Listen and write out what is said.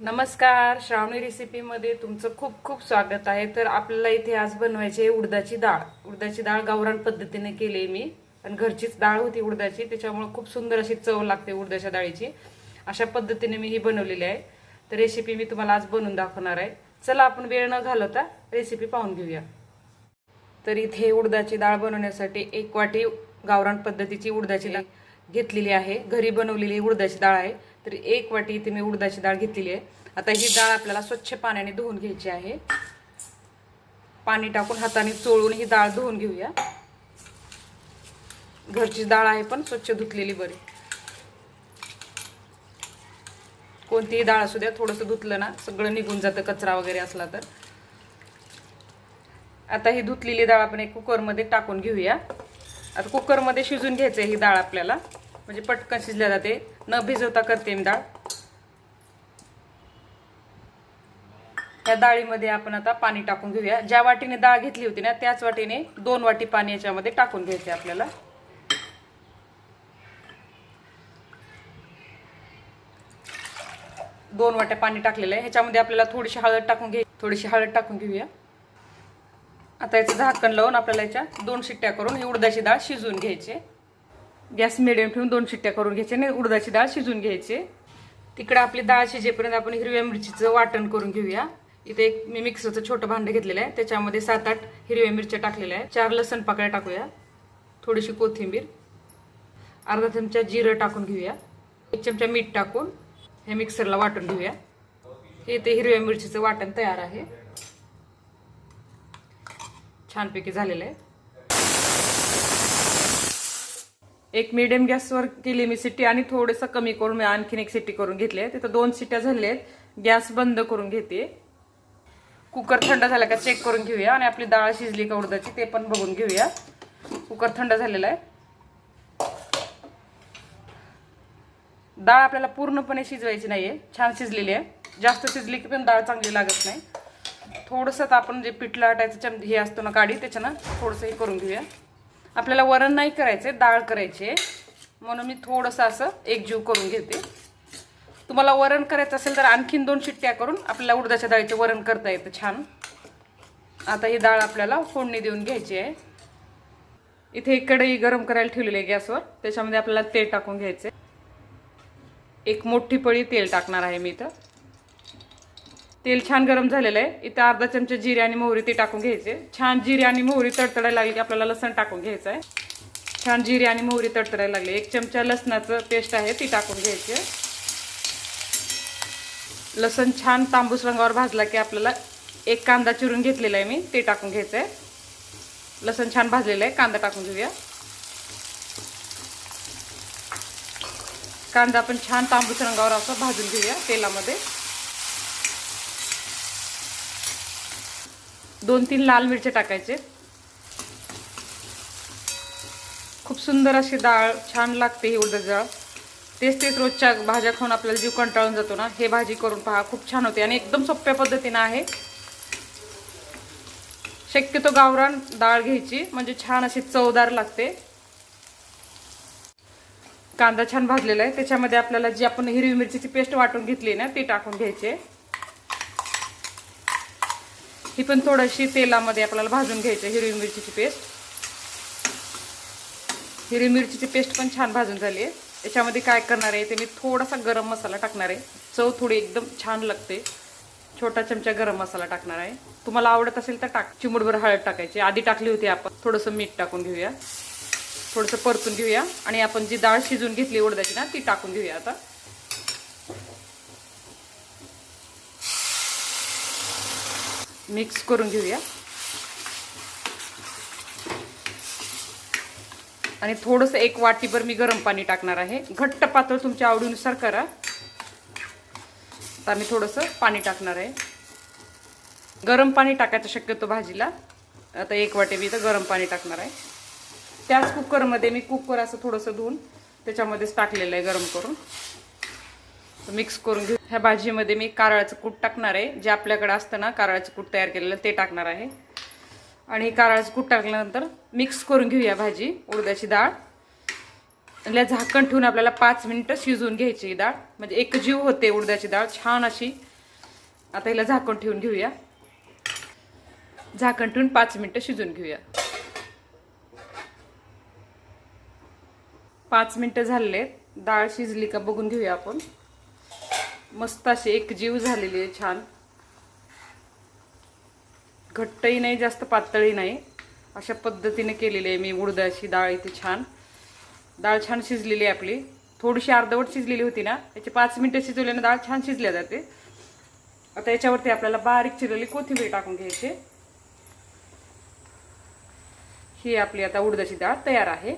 नमस्कार श्रावणी रेसिपीमध्ये तुमचं खूप खूप स्वागत आहे. तर आपल्याला इथे आज बनवायची आहे उडदाची डाळ. उडदाची डाळ गावरान पद्धतीने केली मी. आणि घरचीच डाळ होती उडदाची त्याच्यामुळे खूप सुंदर अशी चव लागते उडदाच्या डाळीची. अशा पद्धतीने मी ही बनवलेली आहे. तर रेसिपी मी तुम्हाला आज बनवून दाखवणार आहे. चला आपण वेळ न घालवता रेसिपी पाहून घेऊया. तर इथे उडदाची डाळ बनवण्यासाठी एक वाटी गावरान पद्धतीची उडदाची डाळ घेतलेली आहे. घरी बनवलेली उडदाची डाळ आहे. तर एक वाटी इथे मी उडदाची डाळ घेतलेली आहे. आता ही डाळ आपल्याला स्वच्छ पाण्याने धुवून घ्यायची आहे. पाणी टाकून हाताने चोळून ही डाळ धुवून घेऊया. घरची डाळ आहे पण स्वच्छ धुतलेली बरी. कोणतीही डाळ असू द्या थोडंसं धुतलं ना सगळं निघून जातं कचरा वगैरे असला तर. आता ही धुतलेली डाळ आपण एक कुकरमध्ये टाकून घेऊया. आता कुकरमध्ये शिजून घ्यायचं ही डाळ आपल्याला. म्हणजे पटकन शिजल्या जाते. न भिजवता करते मी डाळ. या डाळीमध्ये आपण आता पाणी टाकून घेऊया. ज्या वाटीने डाळ घेतली होती ना त्याच वाटीने दोन वाटी पाणी याच्यामध्ये टाकून घ्यायचे आपल्याला. दोन वाट्या पाणी टाकलेलं आहे. ह्याच्यामध्ये आपल्याला थोडीशी हळद टाकून घे थोडीशी हळद टाकून घेऊया. आता याचं झाकण लावून आपल्याला याच्या दोन शिट्ट्या करून ही उडदाची डाळ शिजवून घ्यायची गॅस मिडियम ठेवून दोन शिट्ट्या करून घ्यायचे आणि उडदाची डाळ शिजवून घ्यायची. तिकडे आपली डाळ शिजेपर्यंत आपण हिरव्या मिरचीचं वाटण करून घेऊया. इथे एक मी मिक्सरचं छोटं भांडं घेतलेलं आहे. त्याच्यामध्ये सात आठ हिरव्या मिरच्या टाकलेल्या आहे चार लसण पाकळ्या टाकूया. थोडीशी कोथिंबीर. अर्धा चमचा जिरं टाकून घेऊया. एक चमचा मीठ टाकून हे मिक्सरला वाटून घेऊया. हे ते हिरव्या मिरचीचं वाटण तयार आहे. छानपैकी झालेलं आहे. एक मिडियम गॅसवर केली मी सिटी आणि थोडंसं कमी करून मी आणखीन एक सिटी करून घेतली आहे. तिथं दोन सिट्या झाल्या आहेत. गॅस बंद करून घेते. कुकर थंड झाला का चेक करून घेऊया आणि आपली डाळ शिजली का उडदाची ते पण बघून घेऊया. कुकर थंड झालेला आहे. डाळ आपल्याला पूर्णपणे शिजवायची नाहीये. छान शिजलेली आहे. जास्त शिजली की पण डाळ चांगली लागत नाही. थोडंसं आपण जे पिठलं हटायचं चम हे असतो ना काढी त्याच्यानं थोडंसं हे करून घेऊया. आपल्याला वरण नाही करायचे डाळ करायचे म्हणून मी थोडंसं असं एकजीव करून घेते. तुम्हाला वरण करायचं असेल तर आणखीन दोन शिट्ट्या करून आपल्याला उडदाच्या डाळीचे वरण करता येतं छान. आता ही डाळ आपल्याला फोडणी देऊन घ्यायची आहे. इथे एक कढई गरम करायला ठेवलेली आहे गॅसवर. त्याच्यामध्ये आपल्याला तेल टाकून घ्यायचे एक मोठी पळी तेल टाकणार आहे मी इथं. तेल छान गरम झालेलं आहे. इथं अर्धा चमचा जिरे आणि मोहरी ते टाकून घ्यायचे. छान जिरे आणि मोहरी तडतडायला लागली की आपल्याला लसण टाकून घ्यायचं आहे. छान जिरे आणि मोहरी तडतडायला लागली. एक चमचा लसणाचं पेस्ट आहे ती टाकून घ्यायची लसण छान तांबूस रंगावर भाजला की आपल्याला एक कांदा चिरून घेतलेला आहे मी ते टाकून घ्यायचं आहे. लसण छान भाजलेलं आहे कांदा टाकून घेऊया. कांदा आपण छान तांबूस रंगावर असं भाजून घेऊया तेलामध्ये. दोन तीन लाल मिरचे टाकायचे. खूप सुंदर अशी डाळ छान लागते ही उडदाची डाळ. तेच तेच रोजच्या भाज्या खाऊन आपल्याला जीव कंटाळून जातो ना. हे भाजी करून पहा खूप छान होते आणि एकदम सोप्या पद्धतीनं आहे. शक्यतो गावरान डाळ घ्यायची म्हणजे छान अशी चवदार लागते. कांदा छान भाजलेला आहे. त्याच्यामध्ये आपल्याला जी आपण हिरवी मिरचीची पेस्ट वाटून घेतली ना ती टाकून घ्यायची. ही पण थोडीशी तेलामध्ये आपल्याला भाजून घ्यायची हिरवी मिरचीची पेस्ट. हिरवी मिरचीची पेस्ट पण छान भाजून झाली आहे. याच्यामध्ये काय करणार आहे ते मी थोडासा गरम मसाला टाकणार आहे. चव थोडी एकदम छान लागते. छोटा चमचा गरम मसाला टाकणार आहे. तुम्हाला आवडत असेल तर टाक. चिमुडभर हळद टाकायची. आधी टाकली होती आपण. थोडंसं मीठ टाकून घेऊया. थोडंसं परतून घेऊया. आणि आपण जी डाळ शिजून घेतली उडदाची ना ती टाकून घेऊया आता. मिक्स करून घेऊया. आणि थोडंसं एक वाटीभर मी गरम पाणी टाकणार आहे. घट्ट पातळ तुमच्या आवडीनुसार करा. तर मी थोडंसं पाणी टाकणार आहे. गरम पाणी टाकायचं शक्यतो भाजीला. आता एक वाटी मी इथं गरम पाणी टाकणार आहे. त्याच कुकरमध्ये मी कुकर असं थोडंसं धुवून त्याच्यामध्येच टाकलेलं आहे गरम करून. मिक्स करून घेऊ. ह्या भाजीमध्ये मी कारळाचं कूट टाकणार आहे. जे आपल्याकडे असतं ना कारळाचं कूट तयार केलेलं ते टाकणार आहे. आणि कारळाचं कूट टाकल्यानंतर मिक्स करून घेऊया भाजी उडद्याची डाळ. त्याला झाकण ठेवून आपल्याला पाच मिनटं शिजवून घ्यायची ही डाळ. म्हणजे एक जीव होते उडदाची डाळ छान अशी. आता हिला झाकण ठेवून घेऊया. झाकण ठेवून पाच मिनटं शिजवून घेऊया. पाच मिनटं झाले डाळ शिजली का बघून घेऊया आपण. मस्त अशी एक जीव झालेली आहे छान. घट्टही नाही जास्त पातळही नाही. अशा पद्धतीने केलेली आहे मी उडदाची डाळ इथे छान. डाळ छान शिजलेली आहे आपली. थोडीशी अर्धवट शिजलेली होती ना याची पाच मिनटं शिजवल्याने डाळ छान शिजल्या जाते. आता याच्यावरती आपल्याला बारीक चिरलेली कोथिंबीर टाकून घ्यायची. ही आपली आता उडदाची डाळ तयार आहे.